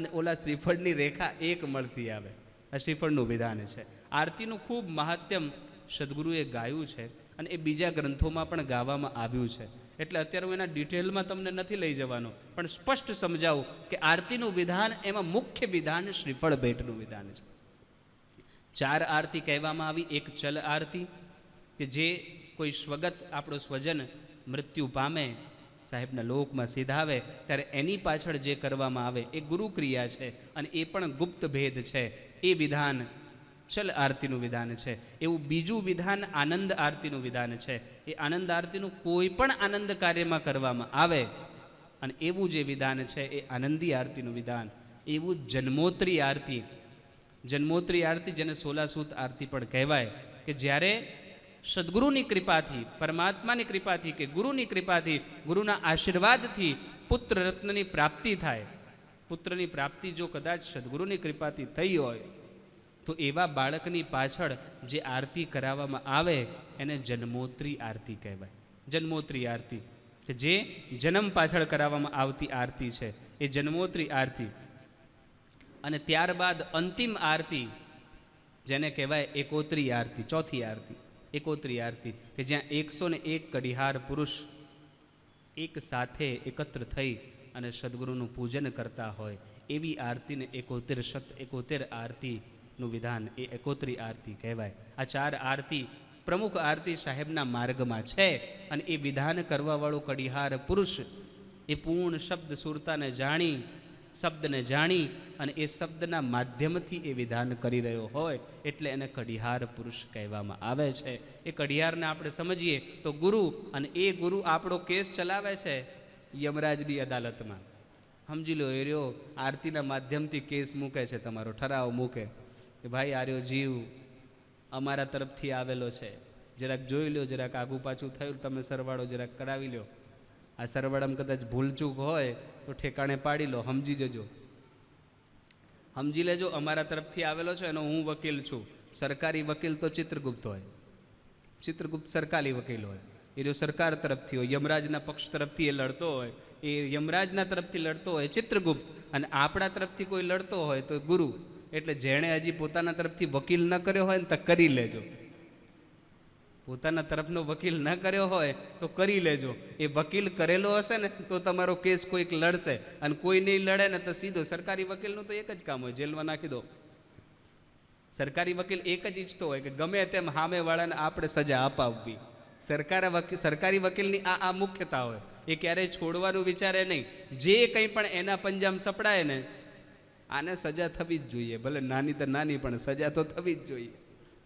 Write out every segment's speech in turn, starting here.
અને ઓલા શ્રીફળની રેખા એક મળતી આવે. આ શ્રીફળનું વિધાન છે. આરતીનું ખૂબ મહાત્યમ સદગુરુએ ગાયું છે અને એ બીજા ગ્રંથોમાં પણ ગાવામાં આવ્યું છે. એટલે અત્યારે હું એના ડિટેલમાં તમને નથી લઈ જવાનો, પણ સ્પષ્ટ સમજાવું કે આરતીનું વિધાન એમાં મુખ્ય વિધાન શ્રીફળ ભેટનું વિધાન છે. ચાર આરતી કહેવામાં આવી, એક ચલ આરતી કે જે કોઈ સ્વગત આપણો સ્વજન મૃત્યુ પામે સાહેબના લોકમાં સીધાવે, ત્યારે એની પાછળ જે કરવામાં આવે એ ગુરુક્રિયા છે અને એ પણ ગુપ્ત ભેદ છે. એ વિધાન ચલ આરતીનું વિધાન છે. એવું બીજું વિધાન આનંદ આરતીનું વિધાન છે. એ આનંદ આરતીનું કોઈ પણ આનંદ કાર્યમાં કરવામાં આવે અને એવું જે વિધાન છે એ આનંદી આરતીનું વિધાન. એવું જન્મોત્રી આરતી જન્મોત્રી આરતી જેને સોલાસૂત આરતી પણ કહેવાય કે જ્યારે સદગુરુની કૃપાથી, પરમાત્માની કૃપાથી કે ગુરુની કૃપાથી ગુરુના આશીર્વાદથી પુત્ર રત્નની પ્રાપ્તિ થાય. પુત્રની પ્રાપ્તિ જો કદાચ સદગુરુની કૃપાથી થઈ હોય, તો એવા બાળકની પાછળ જે આરતી કરાવવામાં આવે, એને જન્મોત્રી આરતી કહેવાય. જન્મોત્રી આરતી. કે જે જન્મ પાછળ કરાવવામાં આવતી આરતી છે, એ જન્મોત્રી આરતી. અને ત્યારબાદ અંતિમ આરતી, જેને કહેવાય એકોત્રી આરતી, ચોથી આરતી. એકોત્રી આરતી, કે જ્યાં એકસો ને એક કડિહાર પુરુષ એક સાથે એકત્ર થઈ અને સદગુરુનું પૂજન કરતા હોય, એવી આરતીને એકોતેર સત એકોતેર આરતીનું વિધાન એ એકોતરી આરતી કહેવાય. આ ચાર આરતી પ્રમુખ આરતી સાહેબના માર્ગમાં છે અને એ વિધાન કરવાવાળો કડિહાર પુરુષ એ પૂર્ણ શબ્દ સુરતાને જાણી શબ્દને જાણી અને એ શબ્દના માધ્યમથી એ વિધાન કરી રહ્યો હોય એટલે એને કડિહાર પુરુષ કહેવામાં આવે છે. એ કડિહારને આપણે સમજીએ તો ગુરુ અને એ ગુરુ આપણો કેસ ચલાવે છે યમરાજની અદાલતમાં. સમજી લો, એ રહ્યો, આરતીના માધ્યમથી કેસ મૂકે છે, તમારો ઠરાવ મૂકે કે ભાઈ આર્યો જીવ અમારા તરફથી આવેલો છે. જરાક જોઈ લો જરાક આગુ પાછું થયું, તમે સરવાળો જરાક કરાવી લો આ સરવાળામાં કદાચ ભૂલચૂક હોય તો ઠેકાણે પાડી લો, સમજી જજો. સમજી લેજો, અમારા તરફથી આવેલો છે એનો હું વકીલ છું. સરકારી વકીલ તો ચિત્રગુપ્ત હોય. ચિત્રગુપ્ત સરકારી વકીલ હોય. એ જો સરકાર તરફથી હોય, યમરાજના પક્ષ તરફથી એ લડતો હોય, એ યમરાજના તરફથી લડતો હોય ચિત્રગુપ્ત. અને આપણા તરફથી કોઈ લડતો હોય તો ગુરુ. એટલે જેણે હજી પોતાના તરફથી વકીલ ન કર્યો હોય ને તો કરી લેજો. પોતાના તરફનો વકીલ ન કર્યો હોય તો કરી લેજો. એ વકીલ કરેલો હશે ને તો તમારો કેસ કોઈક લડશે. અને કોઈ નહીં લડે ને તો સીધો સરકારી વકીલનું તો એક જ કામ હોય, જેલમાં નાખી દો. સરકારી વકીલ એક જ ઈચ્છતો હોય કે ગમે તેમ સામેવાળાને આપણે સજા અપાવવી. સરકાર વકીલ સરકારી વકીલની આ આ મુખ્યતા હોય. એ ક્યારેય છોડવાનું વિચારે નહીં. જે કંઈ પણ એના પંજામ સપડાય ને, આને સજા થવી જ જોઈએ. ભલે નાની તો નાની, પણ સજા તો થવી જ જોઈએ.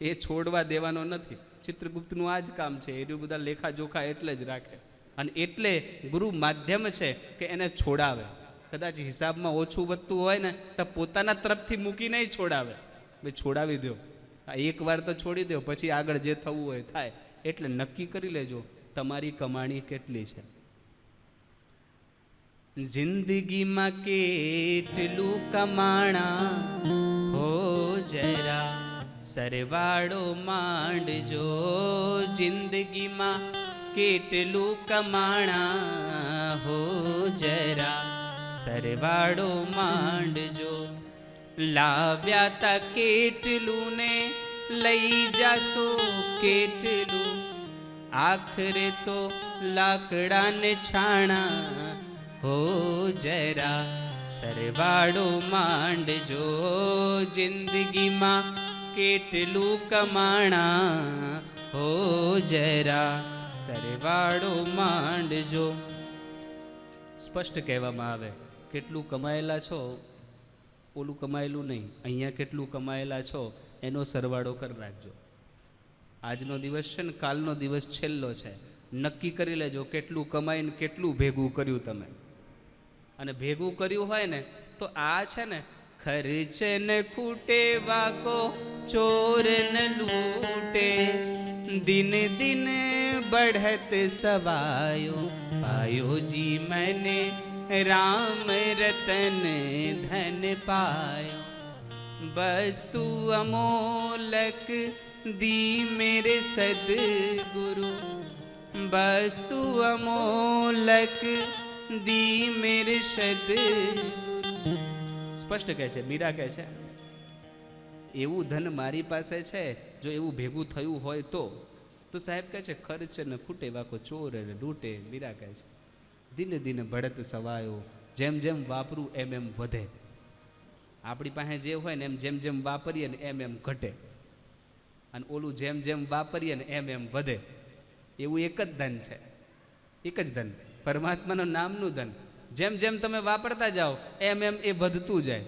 એ છોડવા દેવાનો નથી. ચિત્રગુપ્તનું આ જ કામ છે, એ બધા લેખા જોખા એટલે જ રાખે. અને એટલે ગુરુ માધ્યમ છે કે એને છોડાવે. કદાચ હિસાબમાં ઓછું વધતું હોય ને, તો પોતાના તરફથી મૂકીને નહીં છોડાવે. ભાઈ છોડાવી દો. એક વાર તો છોડી દો, પછી આગળ જે થવું હોય થાય. એટલે નક્કી કરી લેજો, તમારી કમાણી કેટલી છે. જિંદગીમાં કેટલું કમાણા હો જરા. સરવાળો માંડજો. જિંદગીમાં કેટલું કમાણા હો જરા. સરવાળો માંડજો. લાવ્યા તા કેટલું ને લઈ જાશો કેટલું? આખરે તો લાકડાને છાણા હો જરા. સરવાળો માંડજો. જિંદગીમાં કેટલું કમાણા હો જરા સરવાળો માંડજો. સ્પષ્ટ કહેવામાં આવે, કેટલું કમાયેલા છો? ઓલું કમાયેલું નહીં, અહીંયા કેટલું કમાયેલા છો, એનો સરવાળો કરી રાખજો. આજનો દિવસ છે ને, કાલનો દિવસ છેલ્લો છે. નક્કી કરી લેજો કેટલું કમાઈને કેટલું ભેગું કર્યું તમે. અને ભેગું કર્યું હોય ને, તો આ છે ને ખર્ચે ન ખૂટે વાકો ચોર ન લૂટે દિન દિન बढ़त सवायो पायो जी मैंने राम रतन धन पायो वस्तु अमोलक दी मेरे सदगुरु वस्तु अमोलक दी मेरे सदगुरु સ્પષ્ટ કહે છે, મીરા કહે છે, એવું ધન મારી પાસે છે, જો એવું ભેગું થયું હોય તો. તો સાહેબ કહે છે, ખર્ચ ને ખૂટે, વાકો ચોર ને લૂંટે, મીરા કહે છે. દિને દિને ભડત સવાયો, જેમ જેમ વાપરું એમ એમ વધે. આપણી પાસે જે હોય ને એમ જેમ જેમ વાપરીએ ને એમ એમ ઘટે. અને ઓલું જેમ જેમ વાપરીએ ને એમ એમ વધે. એવું એક જ ધન છે. એક જ ધન. પરમાત્માનું નામનું ધન. જેમ જેમ તમે વાપરતા જાઓ, એમ એમ એ વધતું જાય.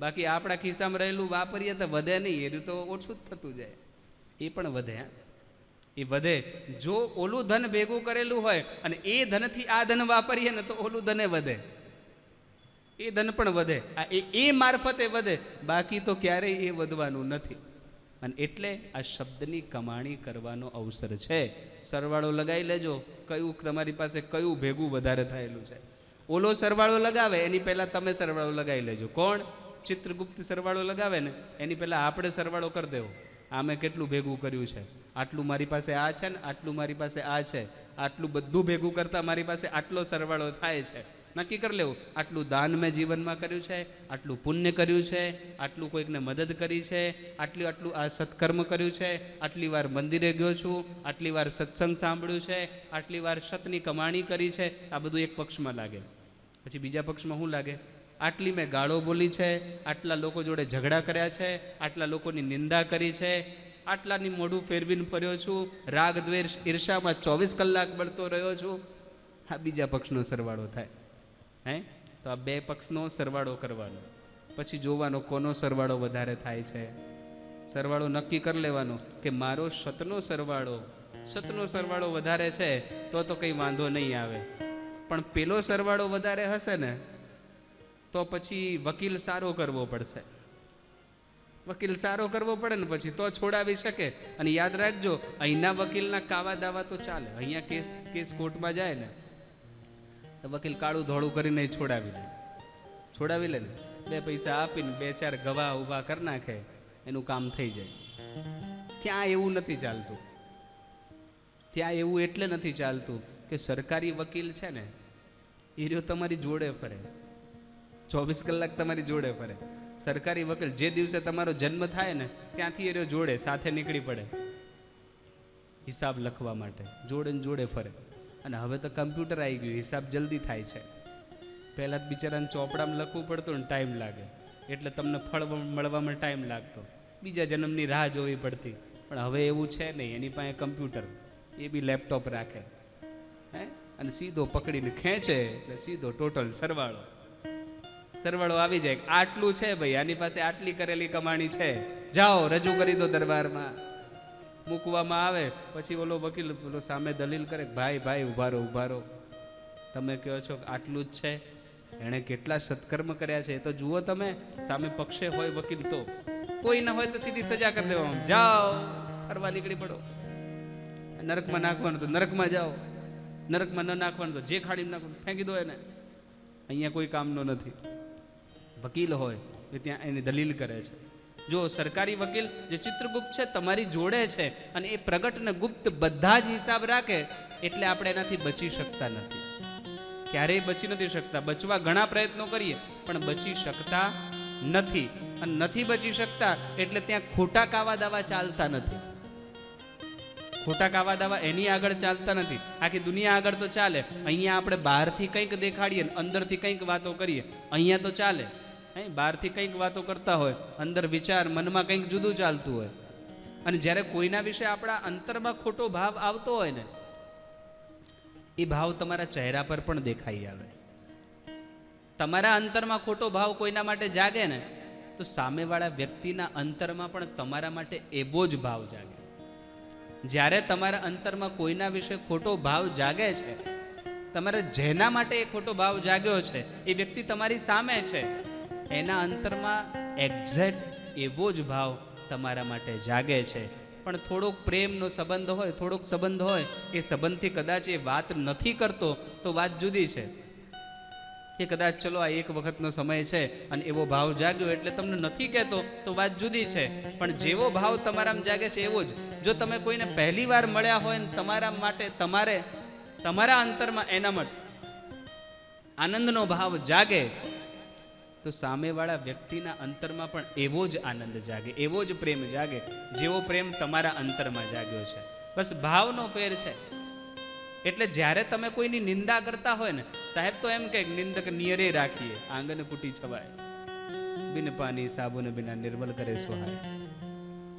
બાકી આપણા ખિસ્સામાં રહેલું વાપરીએ તો વધે નહીં, એનું તો ઓછું જ થતું જાય. એ પણ વધે એ વધે. જો ઓલું ધન ભેગું કરેલું હોય અને એ ધનથી આ ધન વાપરીએ ને તો ઓલું ધને વધે. એ ધન પણ વધે. આ એ મારફતે વધે. બાકી તો ક્યારેય એ વધવાનું નથી. અને એટલે આ શબ્દની કમાણી કરવાનો અવસર છે. સરવાળો લગાવી લેજો. કયું તમારી પાસે કયું ભેગું વધારે થયેલું છે? ઓલો સરવાળો લગાવે, એની પહેલાં તમે સરવાળો લગાવી લેજો. કોણ? ચિત્રગુપ્ત સરવાળો લગાવે ને, એની પહેલાં આપણે સરવાળો કરી દેવો. આમે કેટલું ભેગું કર્યું છે? આટલું મારી પાસે આ છે ને, આટલું મારી પાસે આ છે. આટલું બધું ભેગું કરતાં મારી પાસે આટલો સરવાળો થાય છે. નક્કી કરી લેવું. આટલું દાન મેં જીવનમાં કર્યું છે, આટલું પુણ્ય કર્યું છે, આટલું કોઈકને મદદ કરી છે, આટલું આટલું આ સત્કર્મ કર્યું છે, આટલી વાર મંદિરે ગયો છું, આટલી વાર સત્સંગ સાંભળ્યું છે, આટલી વાર સતની કમાણી કરી છે. આ બધું એક પક્ષમાં લાગે. પછી બીજા પક્ષમાં શું લાગે? આટલી મેં ગાળો બોલી છે, આટલા લોકો જોડે ઝઘડા કર્યા છે, આટલા લોકોની નિંદા કરી છે, આટલાની મોઢું ફેરવીને ફર્યો છું, રાગ દ્વેષ ઈર્ષામાં ચોવીસ કલાક બળતો રહ્યો છું. આ બીજા પક્ષનો સરવાળો થાય. હે? તો આ બે પક્ષનો સરવાળો કરવાનો. પછી જોવાનો કોનો સરવાળો વધારે થાય છે? સરવાળો નક્કી કરી લેવાનો કે મારો સતનો સરવાળો સતનો સરવાળો વધારે છે તો તો કંઈ વાંધો નહીં આવે. પણ પેલો સરવાળો વધારે હશે ને, તો પછી વકીલ સારો કરવો પડશે. વકીલ સારો કરવો પડે ને પછી તો છોડાવી શકે. અને યાદ રાખજો, અહીંના વકીલના કાવા દાવા તો ચાલે. અહીંયા કેસ કેસ કોર્ટમાં જાય ને તો વકીલ કાળું ધોળું કરીને છોડાવી લે. છોડાવી લે ને. બે પૈસા આપીને બે ચાર ગવાહ ઊભા કરી નાખે, એનું કામ થઈ જાય. ત્યાં એવું નથી ચાલતું. ત્યાં એવું એટલે નથી ચાલતું કે સરકારી વકીલ છે ને, એ રહ્યો તમારી જોડે ફરે. ચોવીસ કલાક તમારી જોડે ફરે. સરકારી વકીલ જે દિવસે તમારો જન્મ થાય ને, ત્યાંથી એ રહ્યો જોડે, સાથે નીકળી પડે. હિસાબ લખવા માટે, જોડે જોડે ફરે. અને હવે તો કમ્પ્યુટર આવી ગયું, હિસાબ જલ્દી થાય છે. પહેલાં જ બિચારાને ચોપડામાં લખવું પડતું ને ટાઈમ લાગે. એટલે તમને ફળ મળવામાં ટાઈમ લાગતો. બીજા જન્મની રાહ જોવી પડતી. પણ હવે એવું છે નહીં, એની પાસે કમ્પ્યુટર. એ બી લેપટોપ રાખે. હે? અને સીધો પકડીને ખેંચે, એટલે સીધો ટોટલ સરવાળો. સરવાળો આવી જાય આટલું છે ભાઈ, આની પાસે આટલી કરેલી કમાણી છે. જાઓ, રજૂ કરી દો દરબારમાં. મૂકવામાં આવે, પછી ઓલો વકીલ પેલો સામે દલીલ કરે ભાઈ ભાઈ, ઉભારો રહો ઊભા રહો તમે કહો છો આટલું જ છે. એણે કેટલા સત્કર્મ કર્યા છે. એ તો જુઓ તમે, સામે પક્ષે હોય વકીલ તો. કોઈ ન હોય તો સીધી સજા કરી દેવામાં. જાઓ, ફરવા નીકળી પડો. નરકમાં નાખવાનું તો નરકમાં જાઓ. નરકમાં ન નાખવાનું તો જે ખાડીમાં નાખવાનું, ફેંકી દો એને. અહીંયા કોઈ કામનો નથી. વકીલ હોય એ ત્યાં એની દલીલ કરે છે. જો સરકારી વકીલ જે ચિત્રગુપ્ત છે, તમારી જોડે છે અને એ પ્રગટ ને ગુપ્ત બધા જ હિસાબ રાખે, એટલે આપણે એનાથી બચી શકતા નથી. ક્યારેય બચી નથી શકતા. બચવા ઘણા પ્રયત્નો કરીએ, પણ બચી શકતા નથી. અને નથી બચી શકતા, એટલે ત્યાં ખોટા કાવા દાવા ચાલતા નથી. ખોટા કાવા દાવા એની આગળ ચાલતા નથી. આખી દુનિયા આગળ તો ચાલે. અહીંયા આપણે બહારથી કંઈક દેખાડીએ અંદરથી કંઈક વાતો કરીએ. અહીંયા તો ચાલે. હે, બહારથી કંઈક વાતો કરતા હોય, અંદર વિચાર, મનમાં કંઈક જુદું ચાલતું હોય. અને જ્યારે કોઈના વિશે આપણા અંતરમાં ખોટો ભાવ આવતો હોય ને, એ ભાવ તમારા ચહેરા પર પણ દેખાઈ આવે. તમારા અંતરમાં ખોટો ભાવ કોઈના માટે જાગે ને, તો સામેવાળા વ્યક્તિના અંતરમાં પણ તમારા માટે એવો જ ભાવ જાગે. જ્યારે તમારા અંતરમાં કોઈના વિશે ખોટો ભાવ જાગે છે, તમારે જેના માટે એ ખોટો ભાવ જાગ્યો છે, એ વ્યક્તિ તમારી સામે છે. એના અંતરમાં એક્ઝેક્ટ એવો જ ભાવ તમારા માટે જાગે છે. પણ થોડોક પ્રેમનો સંબંધ હોય, થોડોક સંબંધ હોય, એ સંબંધથી કદાચ એ વાત નથી કરતો, તો વાત જુદી છે. કે કદાચ ચલો આ એક વખતનો સમય છે અને એવો ભાવ જાગ્યો એટલે તમને નથી કહેતો, તો વાત જુદી છે. પણ જેવો ભાવ તમારામાં જાગે છે એવો જ. જો તમે કોઈને પહેલી વાર મળ્યા હોય ને તમારા માટે તમારે, તમારા અંતરમાં એના માટે આનંદનો ભાવ જાગે તો સામેવાળા વ્યક્તિના અંતરમાં પણ એવો જ આનંદ જાગે, એવો જ પ્રેમ જાગે, જેવો પ્રેમ તમારા અંતરમાં જાગ્યો છે. બસ ભાવનો ફેર છે. એટલે જ્યારે તમે કોઈની નિંદા કરતા હોય ને, સાહેબ તો એમ કે નિંદક નિયરે રાખીએ, આંગન કુટી છવાય. બિન પાણી સાબુને બિના નિર્મલ કરે સુહાય.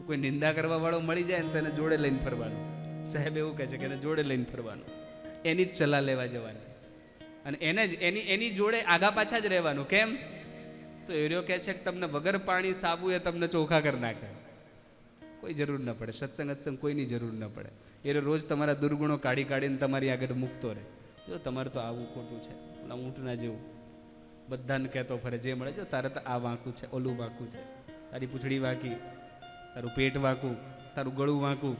કોઈ નિંદા કરવા વાળો મળી જાય ને તેને જોડે લઈને ફરવાનું. સાહેબ એવું કહે છે કે જોડે લઈને ફરવાનું. એની જ સલાહ લેવા જવાની. અને એને જ, એની એની જોડે આગા પાછા જ રહેવાનું. કેમ? તો એરિયો કહે છે કે તમને વગર પાણી સાબુ એ તમને ચોખા કરી નાખે. કોઈ જરૂર ન પડે, સત્સંગ સત્સંગ કોઈની જરૂર ન પડે. એ રોજ તમારા દુર્ગુણો કાઢી કાઢીને તમારી આગળ મૂકતો રહે. જો તમારે તો આવું ખોટું છે ઊંટના જેવું. બધાને કહેતો ફરે, જે મળે જો, તારે તો આ વાંકું છે, ઓલું વાંકું છે. તારી પૂંછડી વાંકી, તારું પેટ વાંકું, તારું ગળું વાંકું.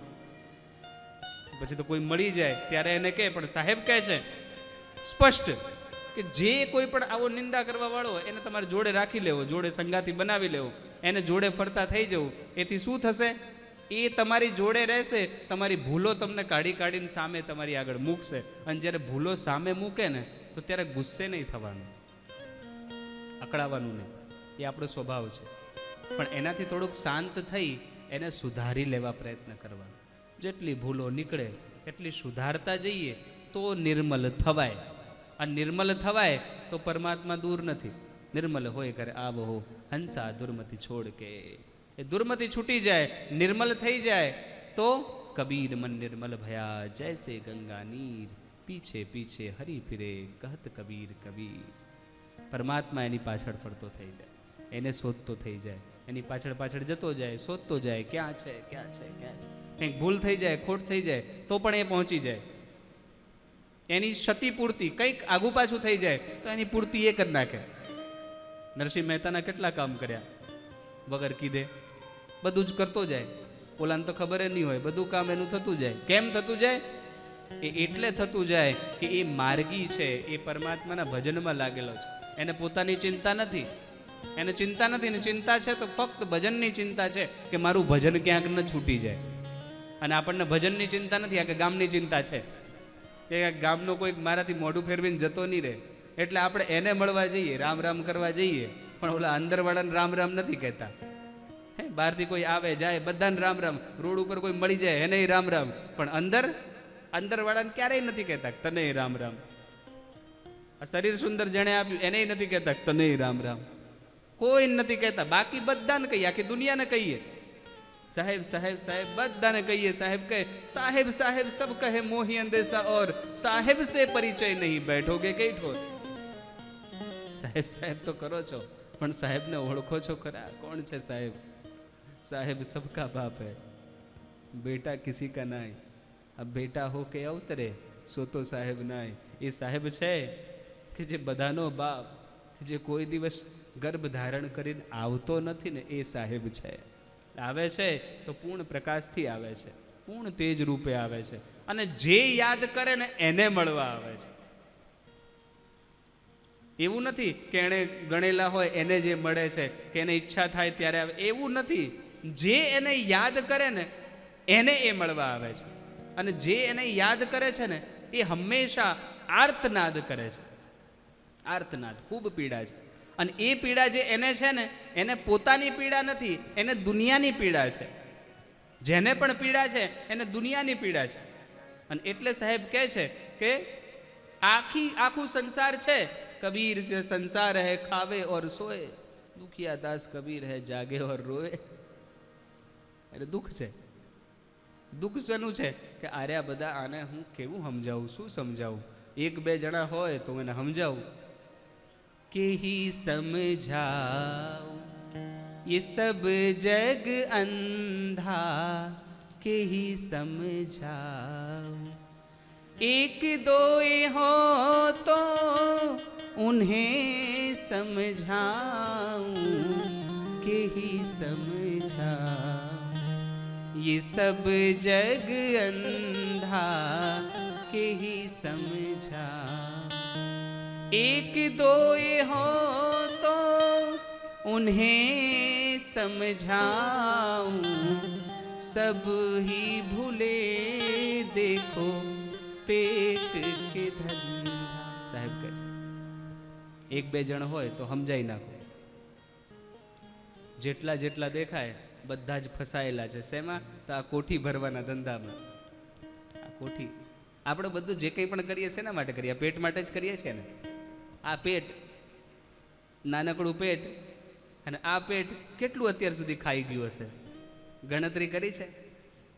પછી તો કોઈ મળી જાય, ત્યારે એને કહે, પણ સાહેબ કહે છે, સ્પષ્ટ. કે જે કોઈ પણ આવો નિંદા કરવા વાળો એને તમારે જોડે રાખી લેવો, જોડે સંગાથી બનાવી લેવો, એને જોડે ફરતા થઈ જવું. એથી શું થશે? એ તમારી જોડે રહેશે, તમારી ભૂલો તમને કાઢી કાઢીને સામે તમારી આગળ મૂકશે. અને જ્યારે ભૂલો સામે મૂકે ને, તો ત્યારે ગુસ્સે નહીં થવાનું. અકળાવાનું નહીં. એ આપણો સ્વભાવ છે. પણ એનાથી થોડુંક શાંત થઈ, એને સુધારી લેવા પ્રયત્ન કરવાનો. જેટલી ભૂલો નીકળે, એટલી સુધારતા જઈએ, તો નિર્મલ થવાય. આ નિર્મલ થવાય તો પરમાત્મા દૂર નથી. નિર્મલ હોય કરે આવ હો, હંસા દુર્મતિ છોડ કે એ દુર્મતિ છૂટી જાય, નિર્મલ થઈ જાય, તો કબીર મન નિર્મલ ભયા. જૈસે ગંગા નીર, પીછે પીછે હરી ફિરે, કહત કબીર કબીર. પરમાત્મા એની પાછળ ફરતો થઈ જાય, એને શોધતો થઈ જાય, એની પાછળ પાછળ જતો જાય, શોધતો જાય, ક્યાં છે ક્યાં છે ક્યાં છે. કંઈક ભૂલ થઈ જાય, ખોટ થઈ જાય, તો પણ એ પહોંચી જાય. એની ક્ષતિપૂર્તિ કંઈક આગુ પાછું થઈ જાય, તો એની પૂર્તિ એ કરી નાખે. નરસિંહ મહેતાના કેટલા કામ કર્યા? વગર કીધે. બધું જ કરતો જાય. ઓલાને તો ખબર જ નહીં હોય, બધું કામ એનું થતું જાય. કેમ થતું જાય? એ એટલે થતું જાય કે એ માર્ગી છે, એ પરમાત્માના ભજનમાં લાગેલો છે. એને પોતાની ચિંતા નથી. એને ચિંતા નથી ને ચિંતા છે તો ફક્ત ભજનની ચિંતા છે કે મારું ભજન ક્યાંક ન છૂટી જાય. અને આપણને ભજનની ચિંતા નથી, આ કે ગામની ચિંતા છે. કે ગામનો કોઈક મારાથી મોઢું ફેરવીને જતો નહીં રહે. એટલે આપણે એને મળવા જઈએ, રામ રામ કરવા જઈએ. પણ ઓલા અંદરવાળાને રામ રામ નથી કહેતા. હે, બહારથી કોઈ આવે, જાય, બધાને રામ રામ. રોડ ઉપર કોઈ મળી જાય, એને રામ રામ. પણ અંદર, અંદરવાળાને ક્યારેય નથી કહેતા તને રામ રામ. આ શરીર સુંદર જેણે આપ્યું, એને નથી કહેતા તને રામ રામ. કોઈ નથી કહેતા. બાકી બધાને કહીએ, આખી દુનિયાને કહીએ. સાહેબ સાહેબ સાહેબ, બધાને કહીએ, સાહેબ કહે, સાહેબ સાહેબ, સબ કહે મોહી અંદેશા ઓર, સાહેબ સે પરિચય નહીં બેઠોગે કઈ ઠોર સાહેબ સાહેબ તો કરો છો, પણ સાહેબને ઓળખો છો ખરા? કોણ છે સાહેબ? સાહેબ સબકા બાપ હૈ, બેટા કિસી કા નાય આ બેટા હો કે અવતરે, સો તો સાહેબ નાય એ સાહેબ છે કે જે બધાનો બાપ, જે કોઈ દિવસ ગર્ભ ધારણ કરીને આવતો નથી ને, એ સાહેબ છે. આવે છે તો પૂર્ણ પ્રકાશથી આવે છે. પૂર્ણ તેજ રૂપે આવે છે. અને જે યાદ કરે ને એને મળવા આવે છે. એવું નથી કે એણે ગણેલા હોય એને જે મળે છે, કે એને ઈચ્છા થાય ત્યારે આવે. એવું નથી. જે એને યાદ કરે ને એને એ મળવા આવે છે. અને જે એને યાદ કરે છે ને એ હંમેશા આર્તનાદ કરે છે. આર્તનાદ, ખૂબ પીડા છે. અને એ પીડા જે એને છે ને, એને પોતાની પીડા નથી, એને દુનિયાની પીડા છે. જેને પણ પીડા છે, એને દુનિયાની પીડા છે. અને એટલે સાહેબ કહે છે કે આખી, આખું સંસાર છે, કબીર છે સંસાર હે ખાવે ઓર સોએ, દુખિયા દાસ કબીર હે જાગે ઓર રોએ એટલે દુઃખ છે. દુઃખ શેનું છે? કે આર્યા બધા આને હું કેવું સમજાવું, શું સમજાવું? એક બે જણા હોય તો એને સમજાવું. કે ही समझाओ ये सब जग अंधा के ही समझाओ एक दो हो तो उन्हें समझाऊं, के ही समझाऊं। ये सब जग अंधा के ही समझा एक दो हो तो उन्हें समझाऊं सब ही भूले देखो પેટ કે ધંધા સાહેબ કહે છે એક બે જણ હોય તો સમજાઈ નાખો જેટલા જેટલા દેખાય બધા જ ફસાયેલા છે શેમાં તો આ કોઠી ભરવાના ધંધામાં આ કોઠી આપણે બધું જે કંઈ પણ કરીએ શેના માટે કરીએ આ પેટ માટે જ કરીએ છીએ ને આ પેટ, નાનકડું પેટ અને આ પેટ કેટલું અત્યાર સુધી ખાઈ ગયું હશે? ગણતરી કરી છે?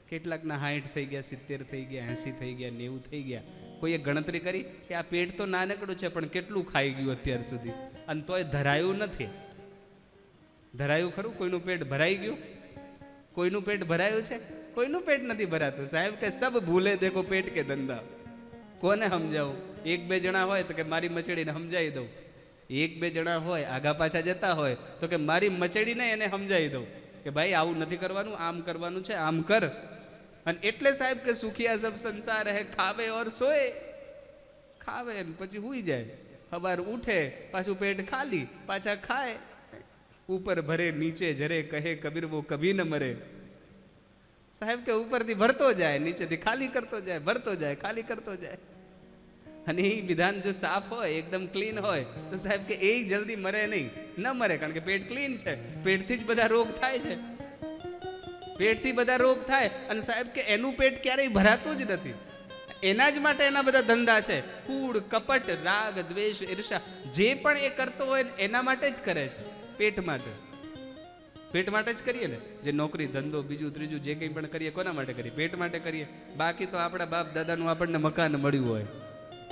કેટલાકના હાઈઠ થઈ ગયા, સિત્તેર થઈ ગયા, એંસી થઈ ગયા, નેવું થઈ ગયા. કોઈએ ગણતરી કરી કે આ પેટ તો નાનકડું છે, પણ કેટલું ખાઈ ગયું અત્યાર સુધી? અને તોય ધરાયું નથી. ધરાયું ખરું? કોઈનું પેટ ભરાઈ ગયું? કોઈનું પેટ ભરાયું છે? કોઈનું પેટ નથી ભરાતું? સાહેબ, કે સબ ભૂલે, દેખો પેટ કે ધંધા. કોને સમજાવું? એક બે જણા હોય તો કે મારી મચડીને સમજાવી દઉં. એક બે જણા હોય, આગા પાછા જતા હોય, તો કે મારી મચડીને એને સમજાવી દઉં કે ભાઈ, આવું નથી કરવાનું, આમ કરવાનું છે, આમ કર. અને એટલે સાહેબ કે સુખિયા સબ સંસાર હે, ખાવે ઓર સોએ. ખાવે ને પછી હુઈ જાય. સવાર ઉઠે, પાછું પેટ ખાલી, પાછા ખાય. ઉપર ભરે, નીચે જરે, કહે કબીર, વો કભી ન મરે. સાહેબ કે ઉપરથી ભરતો જાય, નીચેથી ખાલી કરતો જાય, ભરતો જાય, ખાલી કરતો જાય. અને એ વિધાન જો સાફ હોય, એકદમ ક્લીન હોય, તો સાહેબ કે એ જલ્દી મરે નહીં. ન મરે, કારણ કે પેટ ક્લીન છે. પેટથી જ બધા રોગ થાય છે. પેટથી બધા રોગ થાય. અને સાહેબ કે એનું પેટ ક્યારેય ભરાતું જ નથી. એના જ માટે એના બધા ધંધા છે. કૂડ, કપટ, રાગ, દ્વેષ ઈર્ષા જે પણ એ કરતો હોય એના માટે જ કરે છે. પેટ માટે. પેટ માટે જ કરીએ ને. જે નોકરી, ધંધો, બીજું, ત્રીજું, જે કંઈ પણ કરીએ, કોના માટે કરીએ? પેટ માટે કરીએ. બાકી તો આપણા બાપ દાદાનું આપણને મકાન મળ્યું હોય.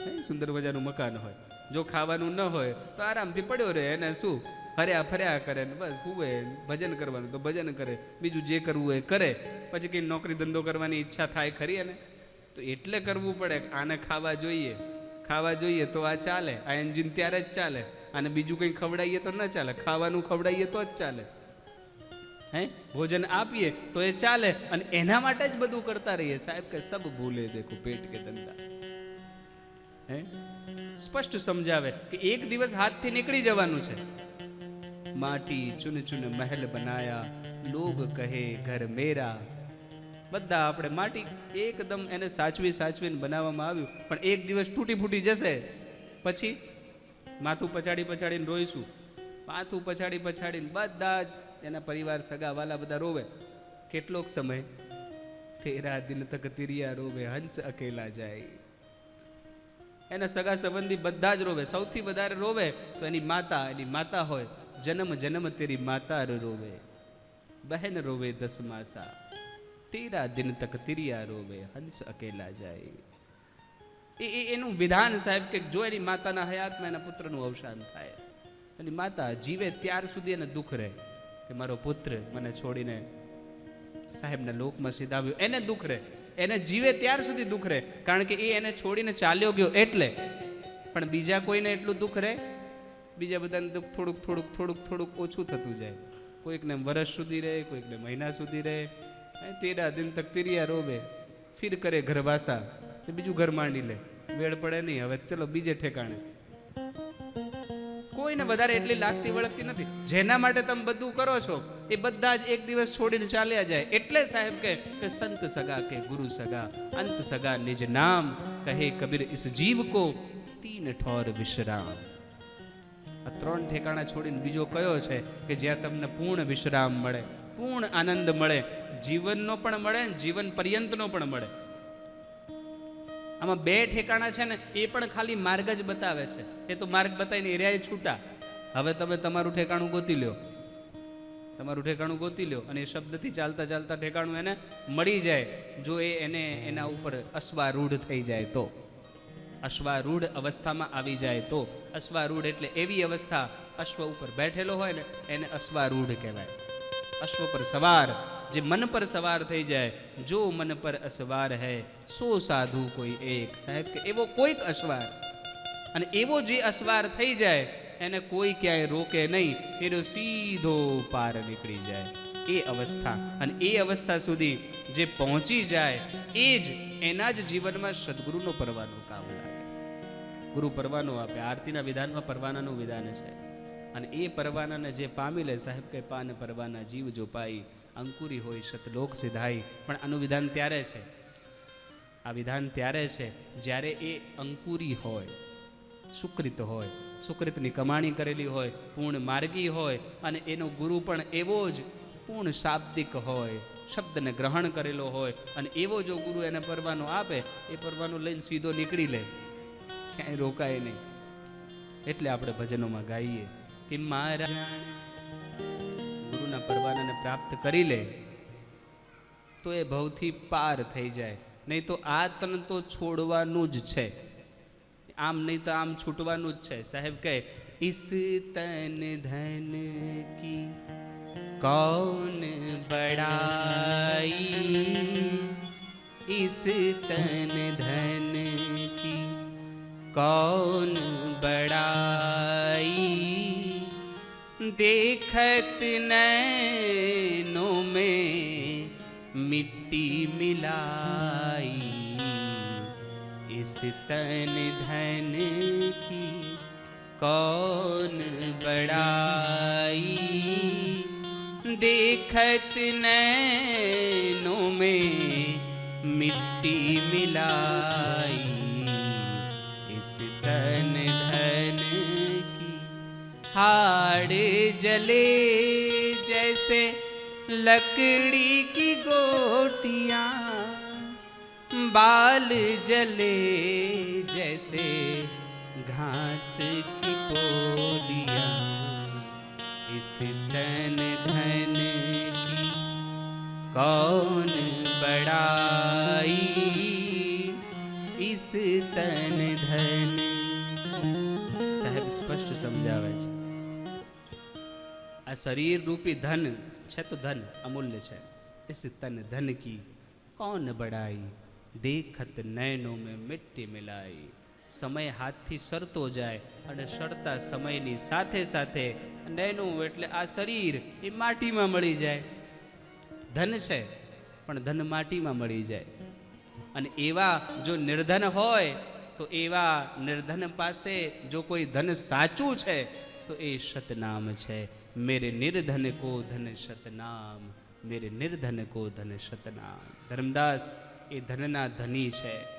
સુંદર મજાનું મકાન હોય. જો ખાવાનું ન હોય, તો આરામથી પડ્યો રહે. એને શું? ફર્યા ફર્યા કરે ને બસ હુવે. ભજન કરવાનું તો ભજન કરે. બીજું જે કરવું એ કરે. પછી કંઈ નોકરી ધંધો કરવાની ઈચ્છા થાય ખરી એને? તો એટલે કરવું પડે. આને ખાવા જોઈએ. ખાવા જોઈએ તો આ ચાલે. આ એન્જિન ત્યારે જ ચાલે. અને બીજું કંઈ ખવડાવીએ તો ન ચાલે. ખાવાનું ખવડાવીએ તો જ ચાલે. હે? ભોજન આપીએ તો એ ચાલે. અને એના માટે જ બધું કરતા રહીએ. સાહેબ કે સબ ભૂલે, દેખો પેટ કે ધંધા. હે? સ્પષ્ટ સમજાવે કે એક દિવસ હાથથી નીકળી જવાનું છે. માટી ચુન ચુન મહેલ બનાયા, લોગ કહે, ઘર મેરા. બધા આપણે માટી એકદમ એને સાચવી સાચવીને બનાવવામાં આવ્યું, પણ એક દિવસ તૂટી ફૂટી જશે. પછી માથું પછાડી પછાડીને રોઈશું. માથું પછાડી પછાડીને બધા જ એના પરિવાર સગા વાલા બધા રોવે. કેટલોક સમય તેરા દિન તક તિરિયા રોવે, હંસ અકેલા જાય. એના સગા સંબંધી બધા જ રોવે. સૌથી વધારે રોવે તો એની માતા એની માતા હોય. જન્મ જન્મ તેરી માતા રોવે. બહેન રોવે દસ માસા. તેરા દિન તક તિરિયા રોવે. હંસ અકેલા જાય. એ, એ- એનું વિધાન સાહેબ કે જો એની માતાના હયાતમાં એના પુત્રનું અવસાન થાય, એની માતા જીવે ત્યાર સુધી એને દુઃખ રહે કે મારો પુત્ર મને છોડીને સાહેબના લોકમાં સીધાવ્યો. એને દુઃખ રહે. એને જીવે ત્યાર સુધી દુઃખ રહે. કારણ કે એ એને છોડીને ચાલ્યો ગયો એટલે. પણ બીજા કોઈને એટલું દુઃખ રહે? બીજા બધાને દુઃખ થોડુંક થોડુંક થોડુંક થોડુંક ઓછું થતું જાય. કોઈકને વર્ષ સુધી રહે, કોઈકને મહિના સુધી રહે. તેરા દિન તક તિરિયા રોવે. ફિર કરે ઘરવાસા. બીજું ઘર માંડી લે. વેળ પડે નહીં. હવે ચલો બીજે ઠેકાણે. કોઈને વધારે એટલી લાગતી, વળગતી નથી. જેના માટે તમે બધું કરો છો એ બધા જ એક દિવસ છોડીને ચાલ્યા જાય. એટલે સાહેબ કહે કે, સંત સગા કે ગુરુ સગા, અંત સગા નિજ નામ, કહે કબીર ઇસ જીવ કો તીન ઠોર વિશ્રામ. આ ત્રણ ઠેકાણા છોડીને બીજો કયો છે કે જ્યાં તમને પૂર્ણ વિશ્રામ મળે, પૂર્ણ આનંદ મળે, જીવનનો પણ મળે, જીવન પર્યંતનો પણ મળે. આમાં બે ઠેકાણા છે ને, એ પણ ખાલી માર્ગ જ બતાવે છે. એ તો માર્ગ બતાવીને એરિયાએ છૂટા. હવે તમે તમારું ઠેકાણું ગોતી લ્યો. તમારું ઠેકાણું ગોતી લ્યો અને એ શબ્દથી ચાલતા ચાલતા ઠેકાણું એને મળી જાય. જો એ એને એના ઉપર અશ્વારૂઢ થઈ જાય તો. અશ્વારૂઢ અવસ્થામાં આવી જાય તો. અશ્વારૂઢ એટલે એવી અવસ્થા, અશ્વ ઉપર બેઠેલો હોય ને એને અશ્વારૂઢ કહેવાય. અશ્વ પર સવાર, જે મન પર સવાર થઈ જાય, જો મન પર અસવાર હૈ, સો સાધુ કોઈ એક. સાહેબ કે એવો કોઈક અશ્વાર. અને એવો જે અસવાર થઈ જાય એને કોઈ ક્યાંય રોકે નહીં, એનો સીધો પાર નીકળી જાય. એ અવસ્થા અને એ અવસ્થા સુધી જે પહોંચી જાય, એ જ એના જ જીવનમાં સદગુરુનો પરવાનો કામ લાગે ગુરુ પરવાનો આપે, આરતીના વિધાનમાં પરવાનાનું વિધાન છે. અને એ પરવાનાને જે પામી લે સાહેબ કે પાન પરવાના જીવ જો પાઈ, અંકુરી હોય સતલોક સિધાઈ. પણ આનું વિધાન ત્યારે છે. આ વિધાન ત્યારે છે જ્યારે એ અંકુરી હોય, સુકૃત હોય. સુકૃતની કમાણી કરેલી હોય, પૂર્ણ માર્ગી હોય અને એનો ગુરુ પણ એવો જ પૂર્ણ શાબ્દિક હોય, શબ્દને ગ્રહણ કરેલો હોય અને એવો જો ગુરુ એને પરવાનો આપે, એ પરવાનો લઈને સીધો નીકળી લે. ક્યાંય રોકાય નહીં. એટલે આપણે ભજનોમાં ગાઈએ કે મારા ગુરુના પરવાનાને પ્રાપ્ત કરી લે, તો એ ભવથી પાર થઈ જાય. નહીં તો આ તન તો છોડવાનું જ છે. આમ નહીં તો આમ છૂટવાનું જ છે સાહેબ કહે ઇસ તન ધન કી कौन बड़ाई इस तन धन की कौन बड़ाई देखत नैनों में मिट्टी मिलाई इस तन धन की कौन बड़ाई? देखत नैनों में मिट्टी मिलाई। इस तन धन की हाड़ जले जैसे लकड़ी की गोटियाँ। बाल जले जैसे घास की पोलियां इस तन धन की कौन बड़ाई इस तन धन સાહેબ સ્પષ્ટ સમજાવે છે આ શરીર રૂપી ધન છે તો ધન અમૂલ્ય છે इस तन धन की कौन बड़ाई દેખત નયનો મેં મિટ્ટી મિલાઈ. સમય હાથથી સરતો જાય અને સરતા સમયની સાથે સાથે નયનું એટલે આ શરીર એ માટીમાં મળી જાય. ધન છે, પણ ધન માટીમાં મળી જાય. અને એવા જો નિર્ધન હોય, તો એવા નિર્ધન પાસે જો કોઈ ધન સાચું છે, તો એ સતનામ છે. મેરે નિર્ધન કો ધન સતનામ, મેરે નિર્ધન કો ધન સતનામ. ધર્મદાસ એ ધનના ધની છે.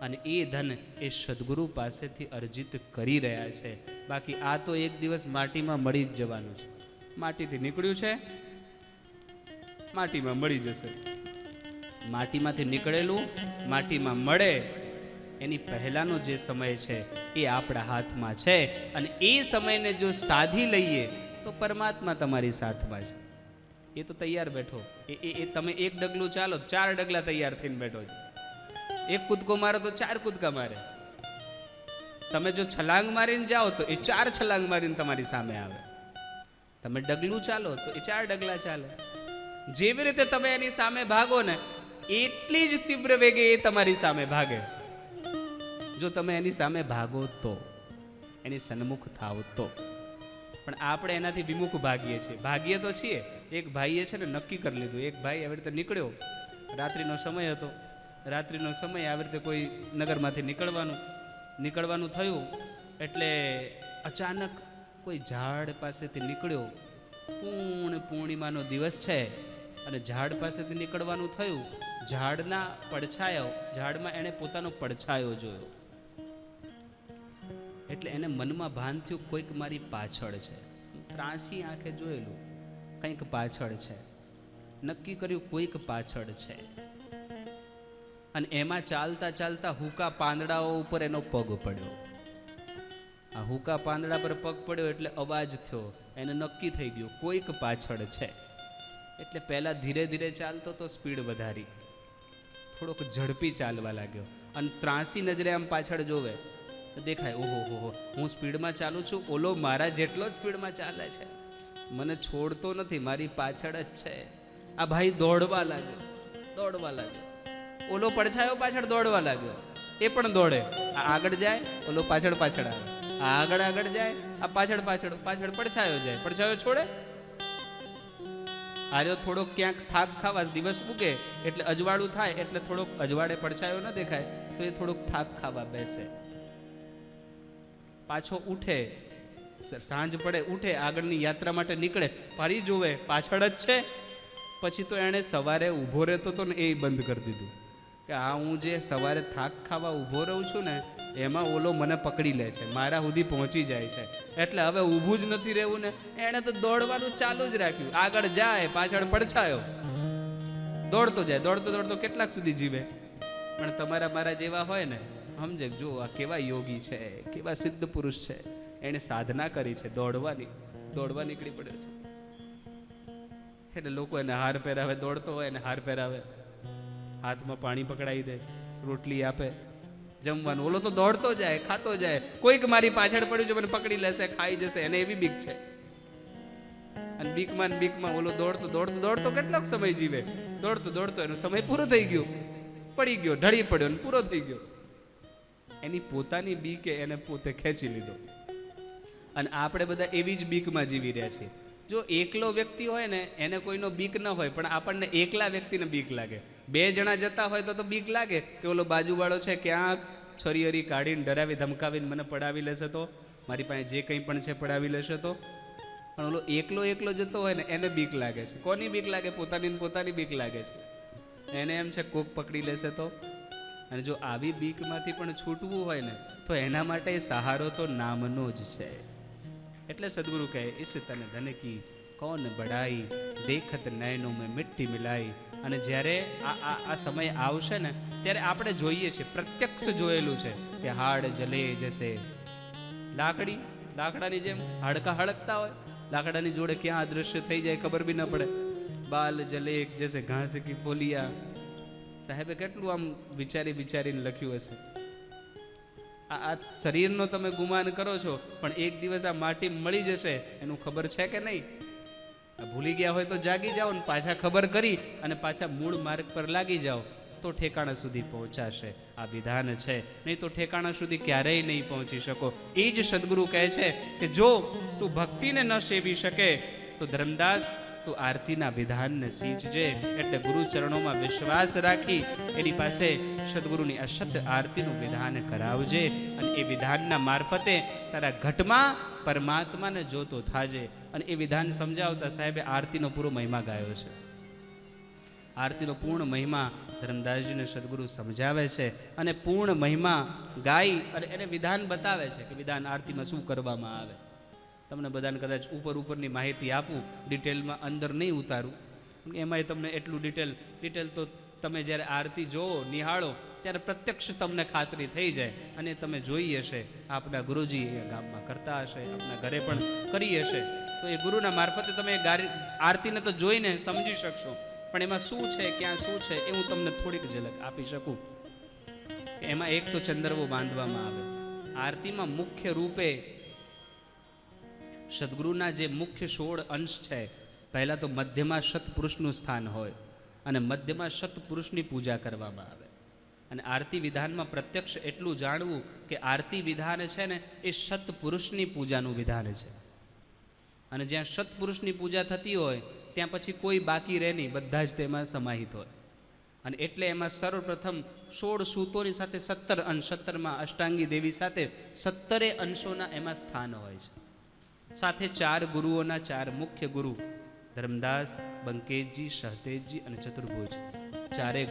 અને એ ધન એ સદગુરુ પાસેથી અર્જિત કરી રહ્યા છે. બાકી આ તો એક દિવસ માટીમાં મળી જ જવાનું છે. માટીથી નીકળ્યું છે? માટીમાં મળી જશે. માટીમાંથી નીકળેલું, માટીમાં મળે, એની પહેલાંનો જે સમય છે એ આપણા હાથમાં છે. અને એ સમયને જો સાધી લઈએ, તો પરમાત્મા તમારી સાથમાં છે. એ તો તૈયાર બેઠો. એ એ તમે એક ડગલું ચાલો, ચાર ડગલા તૈયાર થઈને બેઠો છો. એક કૂદકો મારો તો ચાર કૂદકા મારે. તમે જો છલાંગ મારીને જાઓ તો એ ચાર છલાંગ મારીને તમારી સામે આવે. તમે ડગલું ચાલો તો એ ચાર ડગલા ચાલે. જેવી રીતે તમે એની સામે ભાગો ને, એટલી જ તીવ્ર વેગે એ તમારી સામે ભાગે. જો તમે એની સામે ભાગો તો, એની સન્મુખ થાવ તો. પણ આપણે એનાથી વિમુખ ભાગીએ છીએ. ભાગીએ તો છીએ. એક ભાઈએ છે ને નક્કી કરી લીધું. એક ભાઈ આવી રીતે નીકળ્યો. રાત્રિનો સમય હતો. રાત્રિનો સમય આવી રીતે કોઈ નગરમાંથી નીકળવાનું નીકળવાનું થયું એટલે અચાનક કોઈ ઝાડ પાસેથી નીકળ્યો. પૂર્ણ પૂર્ણિમાનો દિવસ છે અને ઝાડ પાસેથી નીકળવાનું થયું. ઝાડના પડછાયો, ઝાડમાં એણે પોતાનો પડછાયો જોયો. એટલે એને મનમાં ભાન થયું, કોઈક મારી પાછળ છે. ત્રાસી આંખે જોયેલું, કંઈક પાછળ છે. નક્કી કર્યું કોઈક પાછળ છે. અને એમાં ચાલતા ચાલતા હુકા પાંદડાઓ ઉપર એનો પગ પડ્યો. આ હુકા પાંદડા પર પગ પડ્યો એટલે અવાજ થયો, એને નક્કી થઈ ગયું, કોઈક પાછળ છે. એટલે પહેલાં ધીરે ધીરે ચાલતો તો સ્પીડ વધારી. થોડોક ઝડપી ચાલવા લાગ્યો. અને ત્રાસી નજરે આમ પાછળ જોવે. દેખાય, ઓહો હો હો સ્પીડમાં ચાલું છું. ઓલો મારા જેટલો જ સ્પીડમાં ચાલે છે. મને છોડતો નથી, મારી પાછળ જ છે. આ ભાઈ દોડવા લાગ્યો દોડવા લાગ્યો. ઓલો પડછાયો પાછળ દોડવા લાગ્યો. એ પણ દોડે. આ આગળ જાય, ઓલો પાછળ પાછળ આવે. આ આગળ આગળ જાય, આ પાછળ પાછળ પાછળ પડછાયો જાય. પડછાયો છોડે? આર્યો થોડોક ક્યાંક થાક ખાવા દિવસ મૂકે એટલે અજવાળું થાય, એટલે થોડોક અજવાળે પડછાયો ન દેખાય, તો એ થોડોક થાક ખાવા બેસે. પાછો ઉઠે. સાંજ પડે, ઉઠે, આગળની યાત્રા માટે નીકળે. ફરી જોવે પાછળ જ છે. પછી તો એણે સવારે ઊભો રહેતો હતો ને એ બંધ કરી દીધું. કે આ હું જે સવારે થાક ખાવા ઊભો રહું છું ને, એમાં ઓલો મને પકડી લે છે. મારા સુધી પહોંચી જાય છે. એટલે હવે ઊભું જ નથી રહેવું ને, એણે તો દોડવાનું ચાલુ જ રાખ્યું. આગળ જાય, પાછળ પડછાયો. દોડતો જાય, દોડતો દોડતો કેટલાક સુધી જીવે. પણ તમારા મારા જેવા હોય ને સમજે જો આ કેવા યોગી છે, કેવા સિદ્ધ પુરુષ છે, એણે સાધના કરી છે દોડવાની, દોડવા નીકળી પડ્યો છે. એટલે લોકો એને હાર પહેરાવે, દોડતો હોય એને હાર પહેરાવે. હાથમાં પાણી પકડાવી દે, રોટલી આપે, જમવાનું. ઓલો તો દોડતો જાય, ખાતો જાય. કોઈક મારી પાછળ પડ્યું છે, મને પકડી લેશે, ખાઈ જશે, એને એવી બીક છે. અને બીકમાં ને બીકમાં ઓલો દોડતો દોડતો દોડતો કેટલોક સમય જીવે. દોડતો દોડતો, એનો સમય પૂરો થઈ ગયો. પડી ગયો, ઢળી પડ્યો ને પૂરો થઈ ગયો. એની પોતાની બીકે એને પોતે ખેંચી લીધો. અને આપણે બધા એવી જ બીકમાં જીવી રહ્યા છીએ. જો એકલો વ્યક્તિ હોય ને, એને કોઈનો બીક ન હોય, પણ આપણને એકલા વ્યક્તિને બીક લાગે. બે જણા જતા હોય તો તો બીક લાગે કે ઓલો બાજુવાળો છે ક્યાંક છરી હરી કાઢીને ડરાવી, ધમકાવીને મને પડાવી લેશે તો? મારી પાસે જે કંઈ પણ છે પડાવી લેશે તો? પણ ઓલો એકલો એકલો જતો હોય ને, એને બીક લાગે છે. કોની બીક લાગે? પોતાની પોતાની બીક લાગે છે. એને એમ છે, કોક પકડી લેશે તો? અને જો આવી બીકમાંથી પણ છૂટવું હોય ને, તો એના માટે સહારો તો નામનો જ છે. એટલે સદગુરુ કહે, ઈસ તન ધન કી કોણ બડાઈ દેખત નયનો મેં મિટ્ટી મિલાઈ. અને જ્યારે આ આ આ સમય આવશે ને, ત્યારે આપણે જોઈએ છીએ, પ્રત્યક્ષ જોયેલું છે કે હાડ જલે જશે. લાકડી, લાકડાની જેમ હાડકા હળકતા હોય, લાકડાની જોડે ક્યાં અદૃશ્ય થઈ જાય ખબર બી ન પડે. બાલ જલે જશે, ઘાસ કી પોલિયા. સાહેબે કેટલું આમ વિચારી વિચારીને લખ્યું હશે? આ શરીરનો તમે ગુમાન કરો છો, પણ એક દિવસ આ માટી મળી જશે, એનું ખબર છે કે નહીં? ભૂલી ગયા હોય તો જાગી જાઓ ને પાછા ખબર કરી અને પાછા મૂળ માર્ગ પર લાગી જાઓ, તો ઠેકાણા સુધી પહોંચાશે. આ વિધાન છે. નહીં તો ઠેકાણા સુધી ક્યારેય નહીં પહોંચી શકો. એ જ સદગુરુ કહે છે કે જો તું ભક્તિને ન સેવી શકે, તો ધર્મદાસ તું આરતીના વિધાનને સીંચજે એટલે ગુરુ ચરણોમાં વિશ્વાસ રાખી એની પાસે સદગુરુની અશત આરતીનું વિધાન કરાવજે અને એ વિધાનના મારફતે તારા ઘટમાં પરમાત્માને જોતો થાજે અને એ વિધાન સમજાવતા સાહેબે આરતીનો પૂરો મહિમા ગાયો છે. આરતીનો પૂર્ણ મહિમા ધર્મદાસજીને સદગુરુ સમજાવે છે અને પૂર્ણ મહિમા ગાઈ અને એને વિધાન બતાવે છે કે વિધાન આરતીમાં શું કરવામાં આવે. તમને બધાને કદાચ ઉપર ઉપરની માહિતી આપું ડિટેલમાં અંદર નહીં ઉતારું. એમાંય તમને એટલું ડિટેલ ડિટેલ તો તમે જ્યારે આરતી જોવો, નિહાળો, ત્યારે પ્રત્યક્ષ તમને ખાતરી થઈ જાય અને તમે જોઈ હશે, આપણા ગુરુજી ગામમાં કરતા હશે, આપણા ઘરે પણ કરી હશે. તો એ ગુરુના મારફતે તમે આરતીને તો જોઈને સમજી શકશો. પણ એમાં શું છે, ક્યાં શું છે, એ હું તમને થોડીક ઝલક આપી શકું. એમાં એક તો ચંદરવો બાંધવામાં આવે. આરતીમાં મુખ્ય રૂપે સદગુરુના જે મુખ્ય સોળ અંશ છે, પહેલાં તો મધ્યમાં સત્પુરુષનું સ્થાન હોય અને મધ્યમાં સત્પુરુષની પૂજા કરવામાં આવે. અને આરતી વિધાનમાં પ્રત્યક્ષ એટલું જાણવું કે આરતી વિધાન છે ને, એ સત્પુરુષની પૂજાનું વિધાન છે. અને જ્યાં સત્પુરુષની પૂજા થતી હોય, ત્યાં પછી કોઈ બાકી રહે નહીં, બધા જ તેમાં સમાહિત હોય. અને એટલે એમાં સર્વપ્રથમ સોળ સૂતોની સાથે સત્તર અંશ, સત્તરમાં અષ્ટાંગી દેવી સાથે સત્તરે અંશોના એમાં સ્થાન હોય છે. સાથે ચાર ગુરુઓના ચાર મુખ્ય ગુરુ ધર્મદાસ બંકેશજી સહતેજજી અને ચતુર્ભુજ. ચારે